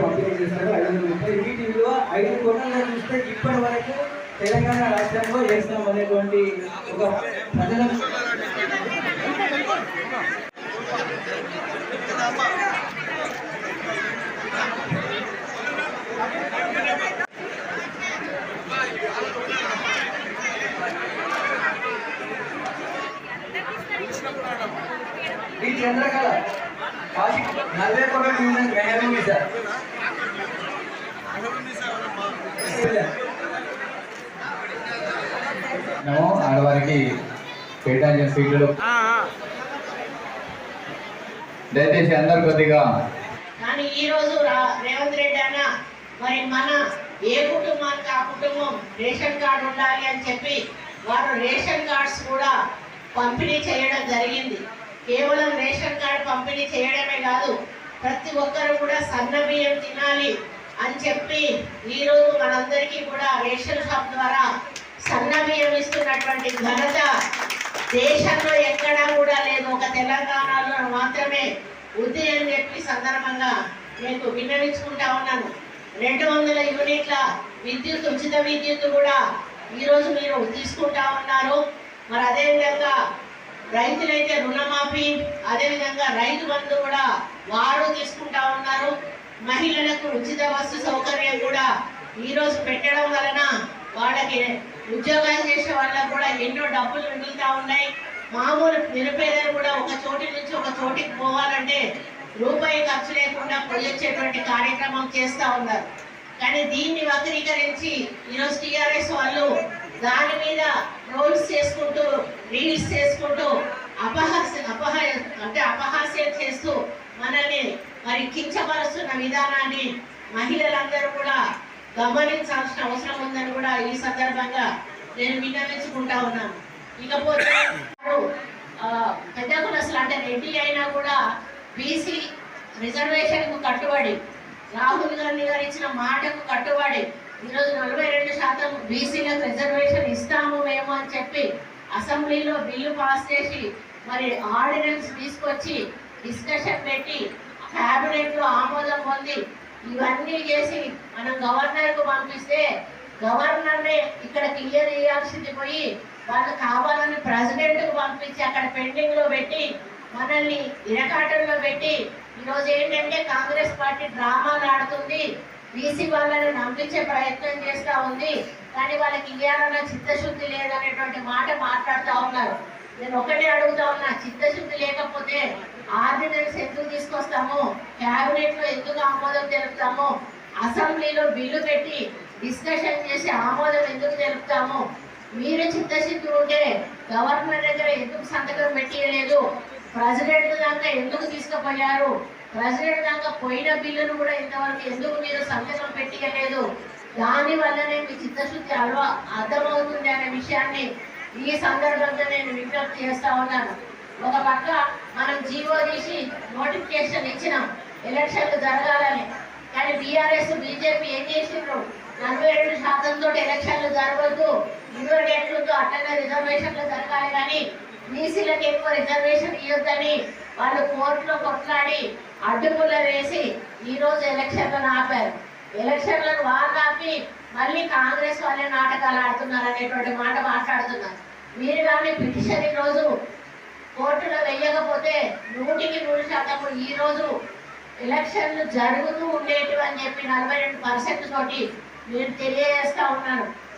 పంపిణీ ఐదు వందల ముప్పై. ఐదు కోట్ల చూస్తే ఇప్పటి వరకు తెలంగాణ రాష్ట్రంలో వేస్తాం అనేటువంటి ఒక ప్రజల ఈ చంద్రకళ నలభై మెహరూన్ సార్ ఆడవారికి కేటాయించిన సీట్లు. దయచేసి అందరు కొద్దిగా కానీ ఈ రోజు రా- రేవంత్ రెడ్డి అన్న మరి మన ఏ కుటుంబానికి ఆ కుటుంబం రేషన్ కార్డు ఉండాలి అని చెప్పి వారు రేషన్ కార్డ్స్ కూడా పంపిణీ చేయడం జరిగింది. కేవలం రేషన్ కార్డు పంపిణీ చేయడమే కాదు ప్రతి ఒక్కరు కూడా సన్న బియ్యం తినాలి అని చెప్పి ఈరోజు మనందరికీ కూడా రేషన్ షాప్ ద్వారా సన్న బియ్యం ఇస్తున్నటువంటి ఘనత దేశంలో ఎక్కడా కూడా లేదు. ఒక తెలంగాణలో మాత్రమే ఉంది అని చెప్పి సందర్భంగా మీకు విన్నవించుకుంటా ఉన్నాను. రెండు వందల యూనిట్ల విద్యుత్ ఉచిత విద్యుత్ కూడా ఈరోజు మీరు తీసుకుంటా ఉన్నారు. మరి అదేవిధంగా రైతులైతే రుణమాఫీ అదేవిధంగా రైతు బంధు కూడా వారు తీసుకుంటా ఉన్నారు. మహిళలకు ఉచిత బస్సు సౌకర్యం కూడా ఈరోజు పెట్టడం వలన వాళ్ళకి ఉద్యోగాలు చేసే వాళ్ళకు కూడా ఎన్నో డబ్బులు మిగులుతూ ఉన్నాయి. మామూలు నిరుపేదలు కూడా ఒక చోటి నుంచి ఒక చోటికి పోవాలంటే రూపాయి ఖర్చు లేకుండా పొయ్యొచ్చేటువంటి కార్యక్రమం చేస్తూ ఉన్నారు. కానీ దీన్ని వక్రీకరించి ఈరోజు టీఆర్ఎస్ వాళ్ళు దాని మీద రోల్స్ చేసుకుంటూ రీల్స్ చేసుకుంటూ అపహాస్య అపహాయ అంటే అపహాస్యం చేస్తూ మనల్ని మరి కించపరుస్తున్న విధానాన్ని మహిళలందరూ కూడా గమనించాల్సిన అవసరం ఉందని కూడా ఈ సందర్భంగా నేను విన్నవించుకుంటా ఉన్నాను. ఇకపోతే పెద్ద కులసులు అంటే రెడ్డి అయినా కూడా బీసీ రిజర్వేషన్కు కట్టుబడి రాహుల్ గాంధీ గారు ఇచ్చిన మాటకు కట్టుబడి ఈరోజు నలభై రెండు శాతం బీసీలకు రిజర్వేషన్ ఇస్తాము మేము అని చెప్పి అసెంబ్లీలో బిల్లు పాస్ చేసి మరి ఆర్డినెన్స్ తీసుకొచ్చి డిస్కషన్ పెట్టి క్యాబినెట్లో ఆమోదం పొంది ఇవన్నీ చేసి మనం గవర్నర్కు పంపిస్తే గవర్నర్నే ఇక్కడ క్లియర్ చేయాల్సింది పోయి వాళ్ళు కావాలని ప్రెసిడెంట్కు పంపించి అక్కడ పెండింగ్లో పెట్టి మనల్ని ఇరకాటంలో పెట్టి ఈరోజు ఏంటంటే కాంగ్రెస్ పార్టీ డ్రామాలు ఆడుతుంది. బీసీ వాళ్ళని నమ్మించే ప్రయత్నం చేస్తూ ఉంది. కానీ వాళ్ళకి ఇవ్వాలన్న చిత్తశుద్ధి లేదనేటువంటి మాట మాట్లాడుతూ ఉన్నారు. నేను ఒకటే అడుగుతా ఉన్నా చిత్తశుద్ధి లేకపోతే ఆర్డినెన్స్ ఎందుకు తీసుకొస్తాము? క్యాబినెట్లో ఎందుకు ఆమోదం తెలుపుతాము? అసెంబ్లీలో బిల్లు పెట్టి డిస్కషన్ చేసి ఆమోదం ఎందుకు తెలుపుతాము? మీరు చిత్తశుద్ధి ఉంటే గవర్నర్ దగ్గర ఎందుకు సంతకం పెట్టియలేదు? ప్రెసిడెంట్ దాకా ఎందుకు తీసుకుపోయారు? ప్రెసిడెంట్ పోయిన బిల్లును కూడా ఇంతవరకు ఎందుకు మీరు సంతకం పెట్టియలేదు దాని వల్లనే మీ చిత్తశుద్ధి అలవా అర్థమవుతుంది అనే విషయాన్ని ఈ సందర్భంగా నేను విజ్ఞప్తి చేస్తా ఉన్నాను. ఒక పక్క మనం జీవో తీసి నోటిఫికేషన్ ఇచ్చినాం ఎలక్షన్లు జరగాలని. కానీ బీఆర్ఎస్ బీజేపీ ఏం చేసిండ్రు? నలభై రెండు శాతంతో తోటి ఎలక్షన్లు జరగద్దు ఇరవై ఎట్లుందో అట్లనే రిజర్వేషన్లు జరగాలి కానీ బీసీలకు ఎక్కువ రిజర్వేషన్ ఇవ్వద్దని వాళ్ళు కోర్టులో కొట్లాడి అడ్డుపుల్ల వేసి ఈరోజు ఎలక్షన్లను ఆపారు. ఎలక్షన్లను వాళ్ళు ఆపి మళ్ళీ కాంగ్రెస్ వాళ్ళే నాటకాలు ఆడుతున్నారు అనేటువంటి మాట మాట్లాడుతున్నారు. మీరు కానీ పిటిషన్ ఈరోజు రోజు కోర్టులో వెయ్యకపోతే నూటికి నూరు శాతం ఈరోజు ఎలక్షన్లు జరుగుతూ ఉండేటివి అని చెప్పి నలభై రెండు పర్సెంట్ తోటి మీరు తెలియజేస్తా ఉన్నాను.